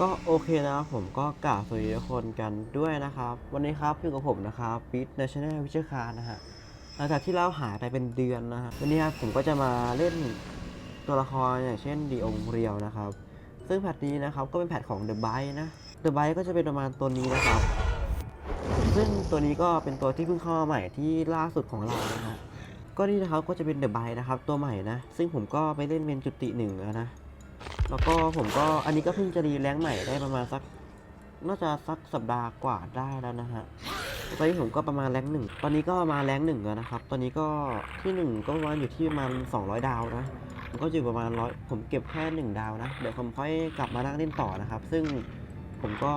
ก็โอเคนะครับผมก็กล่าวสวัสดีทุกคนกันด้วยนะครับ วันนี้ครับอยู่กับผมนะครับปิทเนชั่นแนลวิชคานะฮะหลังจากที่เราหายไปเป็นเดือนนะฮะวันนี้ครับผมก็จะมาเล่นตัวละครอย่างเช่นดีองเรียวนะครับ ซึ่งแพทนี้นะครับก็เป็นแพทของ The b y นะ The b y ก็จะเป็นประมาณตัวนี้นะครับ ซึ่งตัวนี้ก็เป็นตัวที่เพิ่งเข้ามาใหม่ที่ล่าสุดของเรานะฮะก็นี่นะครับก็จะเป็น The b y นะครับตัวใหม่นะซึ่งผมก็ไปเล่นเป็นจุติหนึ่งแล้วนะ แล้วก็ผมก็อันนี้ก็เพิ่งจะรีแรงค์ใหม่ได้ประมาณสักน่าจะสักสัปดาห์กว่าได้แล้วนะฮะตอนนี้ผมก็ประมาณแรงหนึ่งตอนนี้ก็มาแรงหนึ่งแล้วนะครับ ตอนนี้ก็ที่หนึ่งก็ประมาณอยู่ที่ประมาณ200 ดาวนะผมก็อยู่ประมาณร้อยผมเก็บแค่หนึ่งดาวนะ เดี๋ยวผมค่อยกลับมานั่งเล่นต่อนะครับ ซึ่งผมก็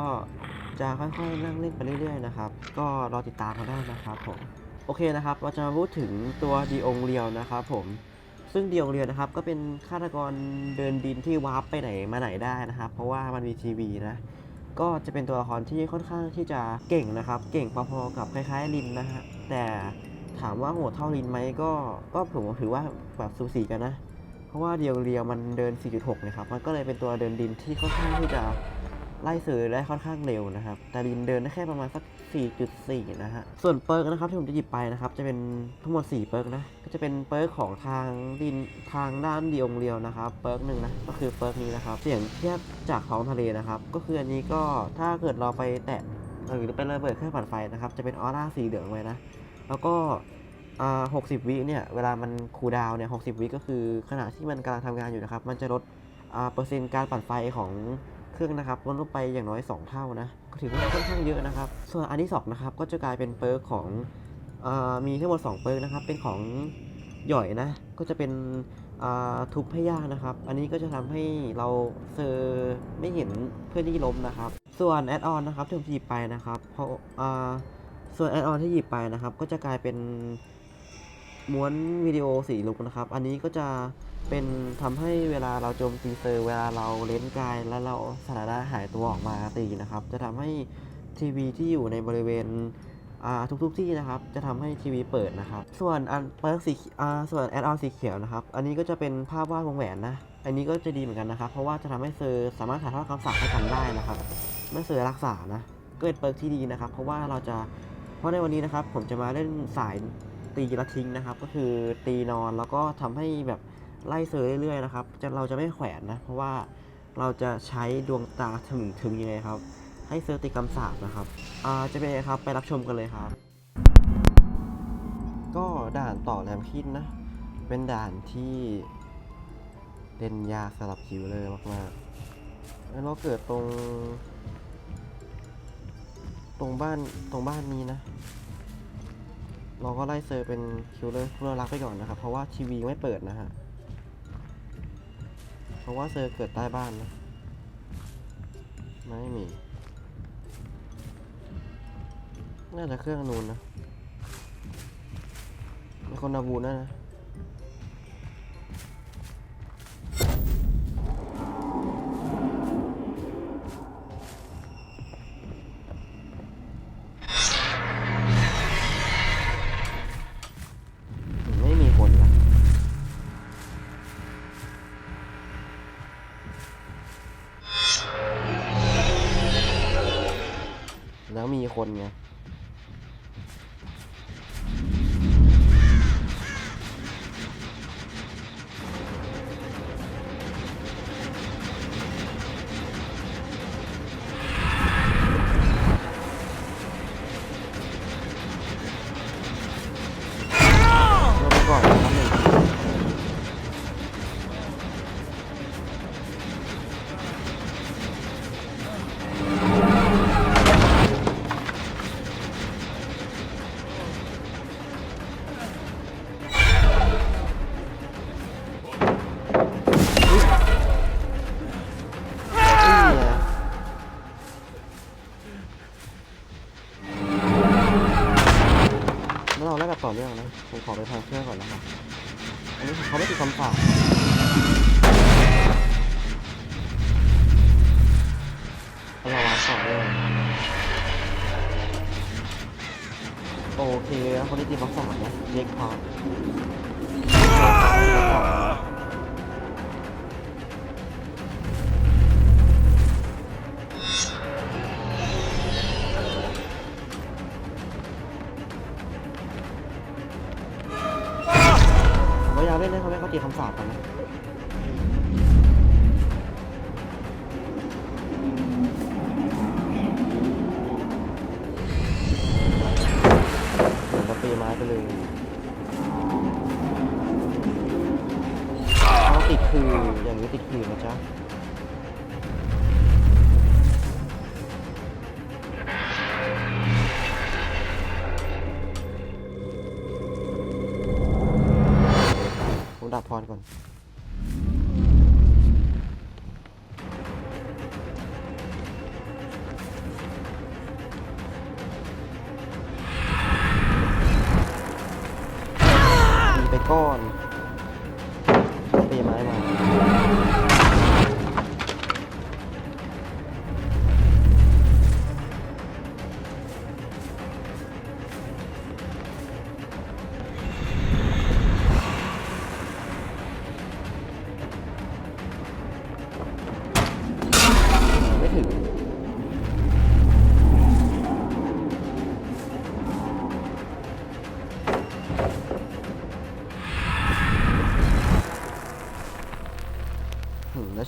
จะค่อยๆนั่งเล่นไปเรื่อยๆนะครับ ก็รอติดตามกันได้นะครับผม โอเคนะครับ เราจะมาพูดถึงตัวดีองเรียวนะครับผม ซึ่งเดียวเรียนะครับก็เป็นฆาตกรเดินดินที่วาร์ปไปไหนมาไหนได้นะครับ เพราะว่ามันมีทีวีนะก็จะเป็นตัวละครที่ค่อนข้างที่จะเก่งนะครับ เก่งพอๆกับคล้ายๆลินนะฮะแต่ถามว่าโหดเท่าลินไหมก็ก็ผมถือว่าแบบสูสีกันนะ เพราะว่าเดียวเรียวมันเดิน 4.6 นะครับ มันก็เลยเป็นตัวเดินดินที่ค่อนข้างที่จะไล่ซื้อได้ค่อนข้างเร็วนะครับ แต่ลินเดินได้แค่ประมาณสัก 4.4 นะฮะ ส่วนเปิร์กนะครับที่ผมจะหยิบไปนะครับ จะเป็นทั้งหมด 4 เปิร์กนะ ก็จะเป็นเปิร์กของทางดินทางด้านดียงเรียวนะครับ เปิร์กหนึ่งนะ ก็คือเปิร์กนี้นะครับ เสียงเทียบจากท้องทะเลนะครับ ก็คืออันนี้ก็ถ้าเกิดเราไปแตะหรือเป็นระเบิดเครื่องปั่นไฟนะครับ จะเป็นออร่าสีเหลืองไว้นะ แล้วก็อ่า60วิเนี่ย เวลามันคูลดาวน์เนี่ย60วิก็คือขณะที่มันกำลังทำงานอยู่นะครับ มันจะลดอ่าเปอร์เซ็นต์การปั่นไฟของเครื่องนะครับลดลงไปอย่างน้อย 2 เท่านะ ถือว่าค่อนข้างเยอะนะครับ ส่วนอันที่สองนะครับก็จะกลายเป็นเปิร์กของอมีทั้งหมด2เปิร์กนะครับ เป็นของหย่อยนะ ก็จะเป็นทุบให้ยากนะครับ อันนี้ก็จะทำให้เราเซอร์ไม่เห็นเพื่อนที่ล้มนะครับ ส่วนแอดออนนะครับที่ผมหยิบไปนะครับ เพราะส่วนแอดออนที่หยิบไปนะครับ ก็จะกลายเป็นม้วนวิดีโอสีลุกนะครับ อันนี้ก็จะ เป็นทำให้เวลาเราโจมตีเซอร์ เวลาเราเลนกายแล้วเราสถานะหายตัวออกมาตีนะครับ จะทำให้ทีวีที่อยู่ในบริเวณอ่าทุกๆที่นะครับ จะทำให้ทีวีเปิดนะครับ ส่วนอันเปิร์กสีส่วนแอดออนสีเขียวนะครับ อันนี้ก็จะเป็นภาพวาดวงแหวนนะ อันนี้ก็จะดีเหมือนกันนะครับ เพราะว่าจะทำให้เซอร์สามารถถ่ายทอดคำสั่งให้กันได้นะครับเมื่อเซอร์รักษานะก็เป็นเปิร์กที่ดีนะครับ เพราะว่าเราจะเพราะในวันนี้นะครับ ผมจะมาเล่นสายตีละทิ้งนะครับ ก็คือตีนอนแล้วก็ทำให้แบบ ไล่เซอร์เรื่อยๆนะครับจะเราจะไม่แขวนนะ เพราะว่าเราจะใช้ดวงตาถึงถึงยังไงครับ ให้เซอร์ตีคำสาปนะครับอ่าจะเป็นยังไงครับไปรับชมกันเลยครับ ก็ด่านต่อแรมคิดนะ เป็นด่านที่เล่นยากสำหรับคิวเลยมากๆแล้วเราเกิดตรง ตรงบ้านตรงบ้านนี้นะเราก็ไล่เซอร์เป็นคิวเลอร์เพื่อรักไปก่อนนะครับ เพราะว่าทีวีไม่เปิดนะฮะ เพราะว่าเซอร์เกิดใต้บ้านนะ ไม่มี น่าจะเครื่องนูนนะ มีคนนาบูนนะนะ คนไง ค่ะเราวาสองเลยโอเคแล้วคนที่ตีมาสั่งนะเล็กพอ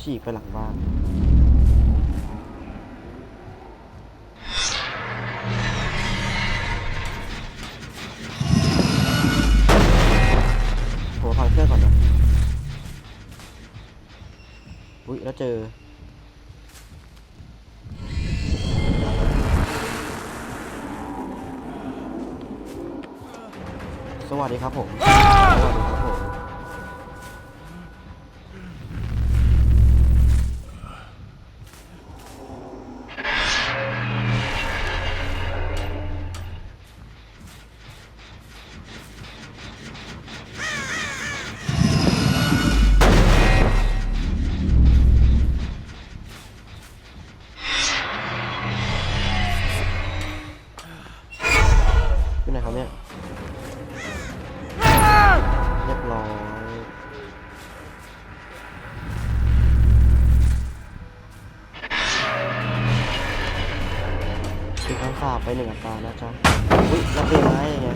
ฉีกไปหลังบ้าน โหถอยเครื่องก่อนนะ อุ้ยแล้วเจอสวัสดีครับผม สวัสดีครับผมที่ไหนครับเนี่ยเรียบร้อยตีคำสาปไปหนึ่งอัตรานะจ๊ะอุ้ยแล้วเปลี่ยนไม้ยังไง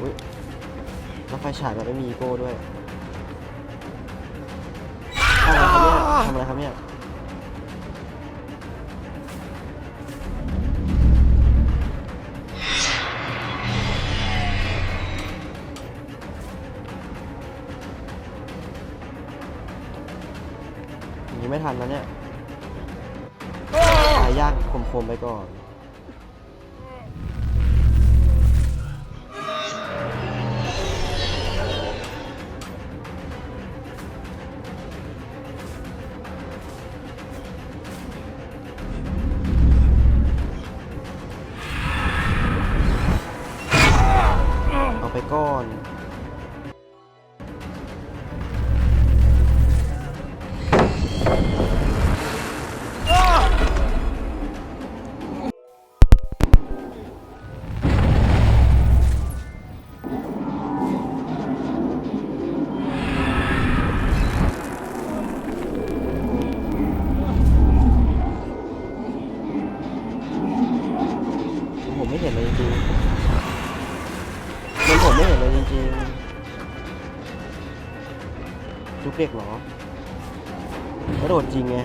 อุ้ยแล้วไฟฉายแบบไม่มีโก้ด้วยทำอะไรครับเนี่ยทำอะไรครับเนี่ย ทันแล้วเนี่ยตายยากคมๆไปก่อนเอาไปก่อน ผมไม่เห็นเลยจริงๆมันผมไม่เห็นเลยจริงๆจุกเด็กเหรอกระโดดจริงไง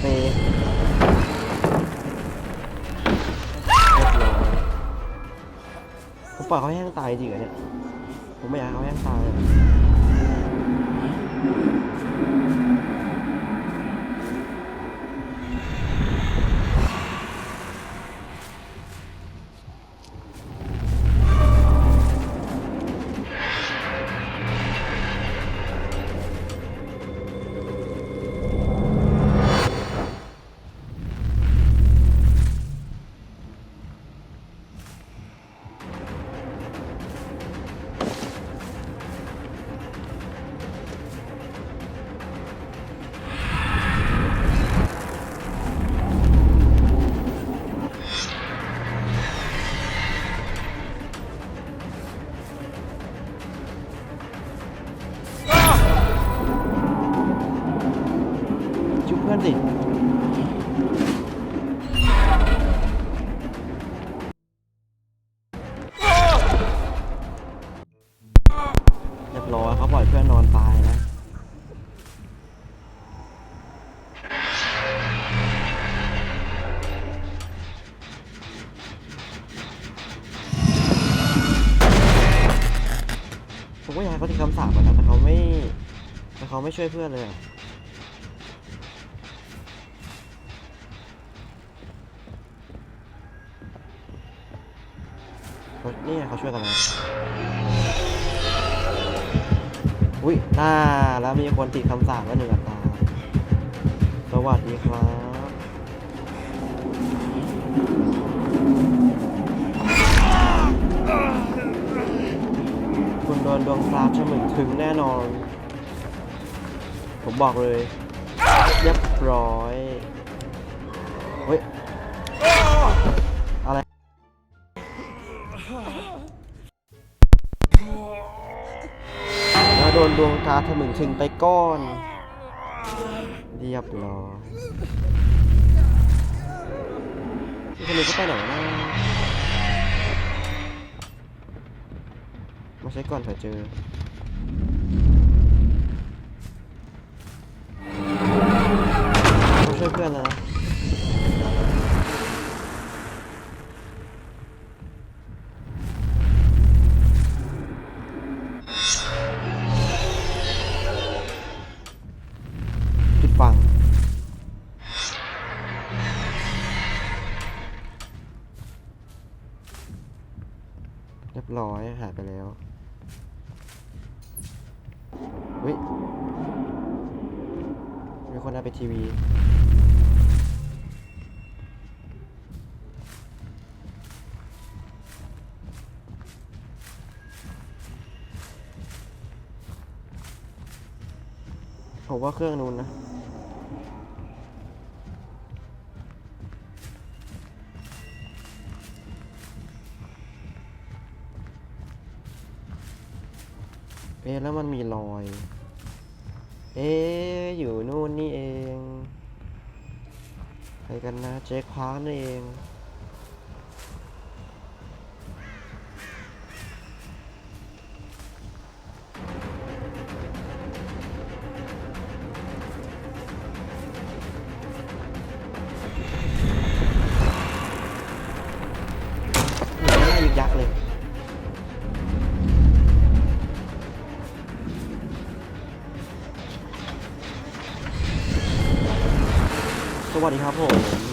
เตะผมปล่อยเขาแห้งตายจริงเหรอเนี่ย ผมไม่อยากให้เขาแห้งตาย ผมก็อยากให้เขาที่คำสาปนะแต่เขาไม่แต่เขาไม่ช่วยเพื่อนเลยนี่ไงเขาช่วยกันแล้วอุ้ยตาแล้วมีคนติดคำสาปแล้วหนึ่งอัตราสวัสดีครับ นดวงตาฉมึงถึงแน่นอน ผมบอกเลยเรียบร้อยเฮ้ยอะไรแล้วโดนดวงตาถมึงถึงไปก้อน เรียบร้อยนี่คนนี้ก็ไปไหนนะ มาใช้ก่อนเผื่อเจอ ช่วยเพื่อนแล้วนะปิดฟังเรียบร้อยหายไปแล้ว เฮ้ย มีคนเอาไปทีวี ผมว่าเครื่องนู้นนะ เอ๊ะแล้วมันมีรอย เอ๊ะอยู่นู่นนี่เอง ใครกันนะเจ๊คว้านั่นเอง วัสดีครับผม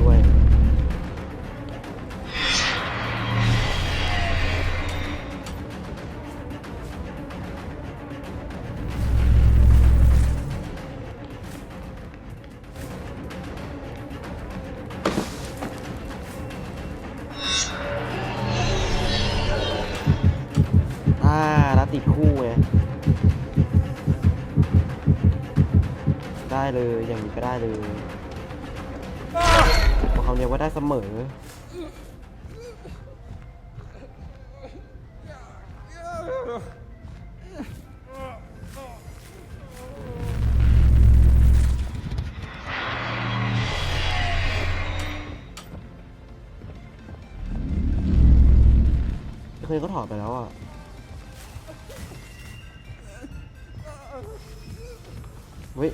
ด้วย อ่าแล้วติดคู่ไงได้เลยอย่างนี้ก็ได้เลย พราะเขาเรียกว่าได้เสมอ เคยก็ถอดไปแล้วอะ เฮ้ย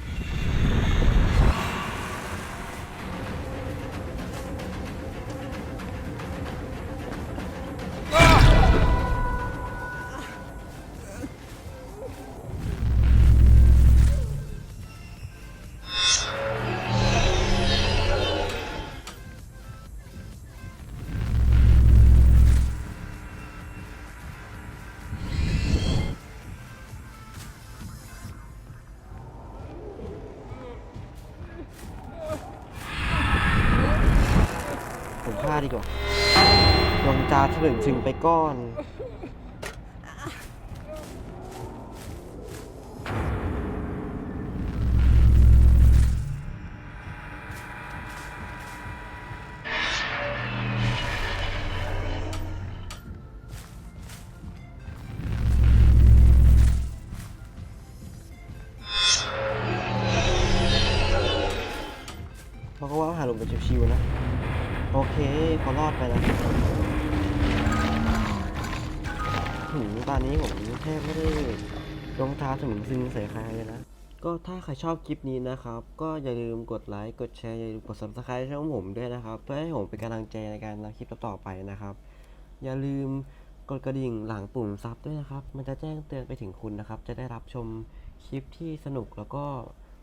าดีกว่าลงจาถลึงถึงไปก้อน โอเคเขารอดไปแล้วถึงตอนนี้ผมแทบไม่ได้ลงท้าถึงซึงใส่ใครเลยนะ ก็ถ้าใครชอบคลิปนี้นะครับ ก็อย่าลืมกดไลค์ กดแชร์ อย่าลืมกด subscribe ช่องผมด้วยนะครับ เพื่อให้ผมเป็นกำลังใจในการทำคลิปต่อๆไปนะครับ อย่าลืมกดกระดิ่งหลังปุ่มซับด้วยนะครับ มันจะแจ้งเตือนไปถึงคุณนะครับ จะได้รับชมคลิปที่สนุกแล้วก็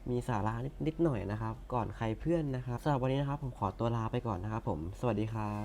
มีสาระนิดๆหน่อยนะครับ ก่อนใครเพื่อนนะครับสำหรับวันนี้นะครับผมขอตัวลาไปก่อนนะครับผม สวัสดีครับ